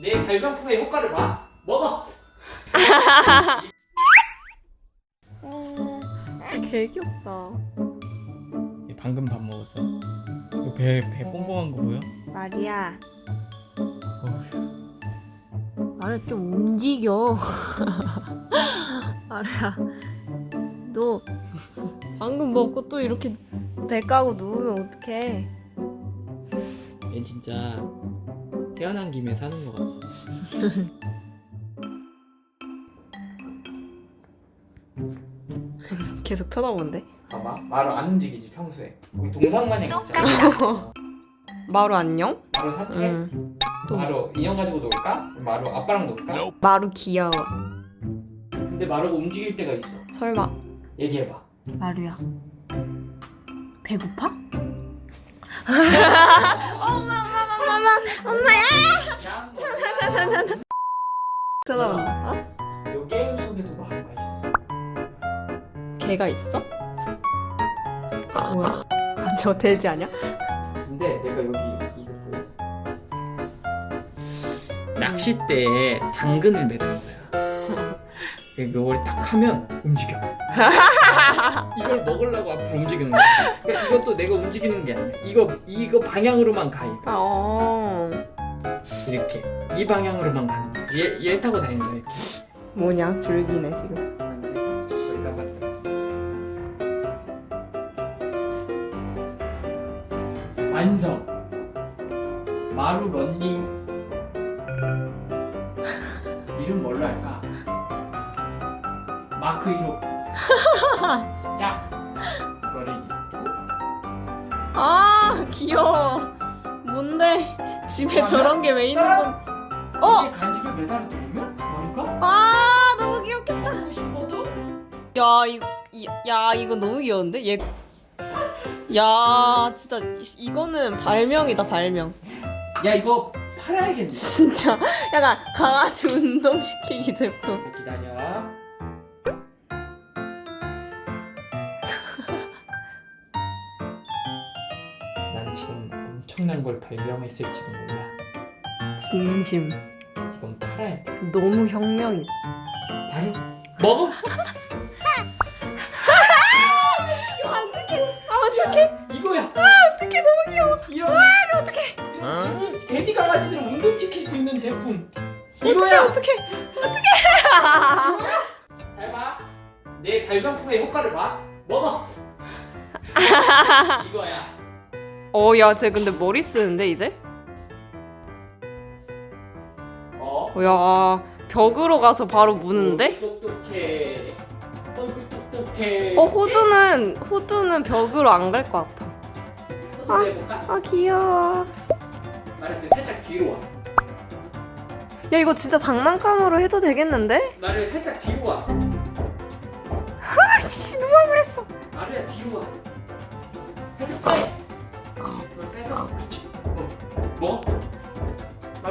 내 발명품의 효과를 봐. 먹어. 개 귀엽다. 방금 밥 먹었어. 배배 뽕뽕한 거 보여? 마리아. 어. 마리아 좀 움직여. 마리아. 너 방금 먹고 또 이렇게 배 까고 누우면 어떡해? 얘 진짜 태어난 김에 사는 거 같아. 계속 쳐다보는데? 봐봐. 마루 안 움직이지 평소에. 거기 동상 마냥 있잖아. 마루 안녕? 마루. 응. 또. 마루 인형 가지고 놀까? 마루 아빠랑 놀까? 마루 귀여워. 근데 마루가 움직일 때가 있어. 설마 얘기해봐. 마루야. 배고파? 엄마 엄마 엄마 엄마야. 쳐다본다. 어? 요 게임 속에도 마루가 있어. 개가 있어? 아, 뭐야? 아, 저 돼지 아니야? 근데 내가 여기 이거 보여. 낚싯대에 당근을 매는 거야. 이걸 딱 하면 움직여. 이걸 먹으려고 앞으로 움직이는 거야. 그러니까 이것도 내가 움직이는 게 아니야. 이거 이거 방향으로만 가. 이거. 아, 어. 이렇게 이 방향으로만 가는 거야. 얘, 얘 타고 다니는 거야. 이렇게. 뭐냐? 졸기네 지금. 완성. 마루 런닝. 이름 뭘로 할까? 마크 1호. 자, 이거를 아 귀여워. 뭔데? 집에 저런 게 왜 있는 건? 어? 이게 간식을 매달아 놓으면 마루가 아 너무 귀엽겠다. 먹고 싶어도 야 이거 이, 야 이거 너무 귀여운데 얘. 야 진짜 이- 이거는 발명이다 발명. 야 이거 팔아야겠네. 진짜 약간 강아지 운동 시키기 제품. 기다려. 지금 엄청난 걸 발명했을지도 몰라. 진심. 이건 팔아야 돼. 너무 혁명이. 바로 먹어. 아 어떡해? 이거야. 어떡해 너무 귀여워. 이런. 와 어떡해. 돼지, 돼지 강아지들 운동 시킬 수 있는 제품. 이거야. 어떡해? 잘 봐. 내 발명품의 효과를 봐. 먹어. 이거야. 어, 야, 쟤 근데 머리 쓰는데 이제? 어. 어, 야, 벽으로 가서 바로 무는데? 똑똑해. 어이구 똑똑해. 어, 호두는 호두는 벽으로 안 갈 것 같아. 호두 내볼까? 아, 귀여워. 나를 살짝 뒤로 와. 야, 이거 진짜 장난감으로 해도 되겠는데? 나를 살짝 뒤로 와. 씨, 누가 그랬어? 나를 뒤로 와. 살짝 빼. 이걸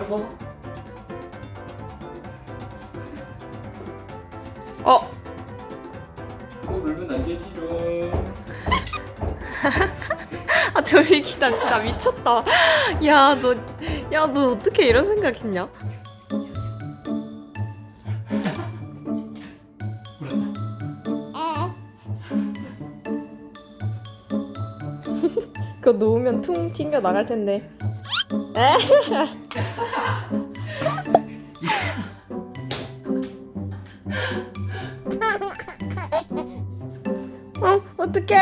빨리 먹어. 어, 그거 놀면 안 되지롱. 아, 저리기다 진짜 미쳤다. 야, 너, 야, 너 어떻게 이런 생각했냐? 그거 놓으면 퉁 튕겨 나갈 텐데. 어, 어떡해.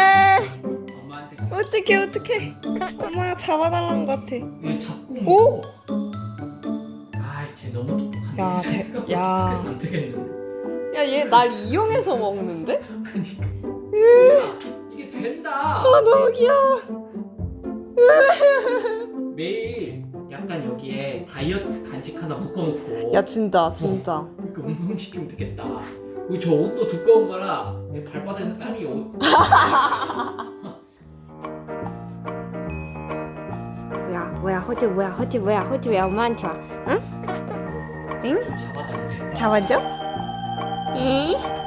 엄마한테 어떡해, 어떡해. 엄마가 잡아달라는 것 같아. 왜 자꾸 오! 먹어? 아, 쟤 너무 똑똑하네. 야, 대- 생각보다 야. 똑똑해서 안 되겠는데. 야, 얘 날 이용해서 먹는데? 야, 이게 된다. 아, 너무 귀여워. 매일 약간 여기에 다이어트 간식 하나 묶어놓고 야, 진짜, 진짜. 이렇게 운동시키면 되겠다. 그리고 저 옷도 두꺼운 거라 내 발바닥에서 땀이 오. 뭐야, 뭐야, 호주 뭐야, 호주 뭐야, 호주 왜 엄마한테 와? 응? 좀 잡아달래. 잡아줘? 응?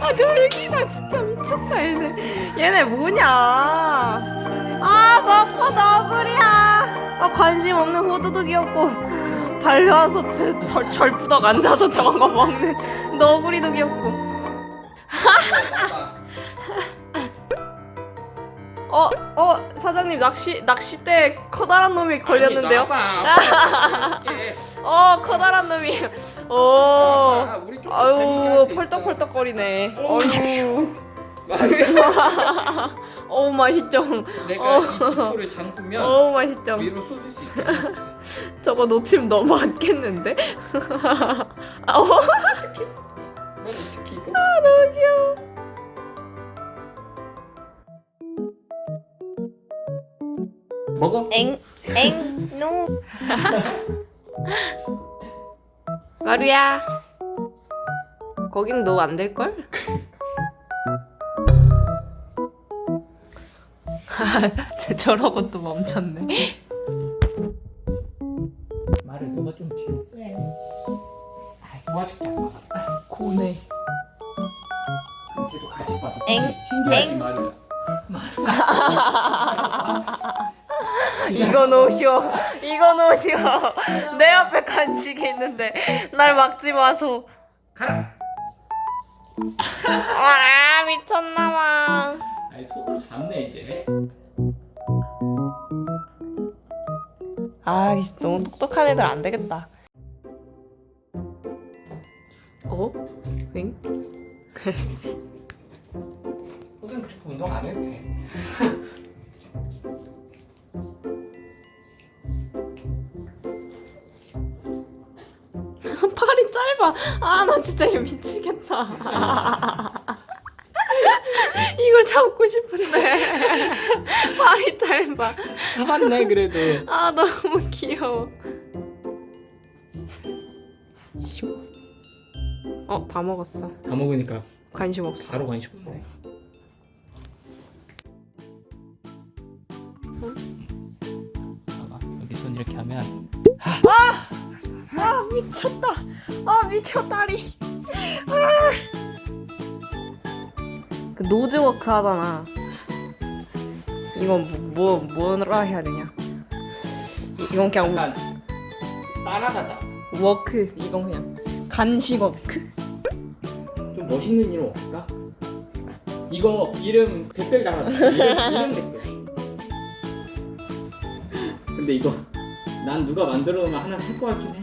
아 졸기다 진짜. 미쳤다 얘네. 얘네 뭐냐? 아 먹고 너구리야. 아 관심 없는 호두도 귀엽고 달려와서 저- 절, 절부덕 앉아서 저거 먹는 너구리도 귀엽고 어, 어 사장님 낚시 낚싯대 커다란 놈이 걸렸는데요 아니, 나봐. 어 커다란 놈이 우리 좀 재밌게 아유 할수. 펄떡펄떡거리네 어우. 말이야. 어우 맛있죠 내가 어. 이 친구를 잠그면 어우 맛있죠 위로 쏟을 수 있다. 저거 놓치면 너무 안겠는데 아, 어, 넌 어떻게 이거? 너무 귀여워 먹어. 엥 엥 노 마루야 거긴 너 안 될걸? 쟤 저러고 또 멈췄네 말을 너가 좀 뒤로 빼. 아, 도와줄게. 고네 그래도 같이 봐. 엥, 신기하지 엥. 말이야. 이거 놓으시오 이거 놓으시오 내 앞에 간식이 있는데 날 막지 마소 가라. 아 미쳤나봐 아니 손으로 잡네 이제. 아 너무 똑똑한 애들 안 되겠다 어? 응? 혹은 그렇게 운동 안 해도 돼. 짧아 아나 진짜 얘 미치겠다. 이걸 잡고 싶은데. 팔이 짧아. 잡았네 그래도. 아 너무 귀여워. 어다 먹었어. 다 먹으니까 관심 없어. 바로 관심 없네. 미쳤다 아 미쳤다리 아. 그 노즈워크 하잖아 이건 뭐, 뭐 뭐라 해야 되냐 이- 이건 그냥 약간 따라가다. 워크 이건 그냥 간식 워크 좀 멋있는 이름 없을까? 이거 이름 댓글 달아줘. 이름, 이름 댓글. 근데 이거 난 누가 만들어 놓으면 하나 살 것 같긴 해.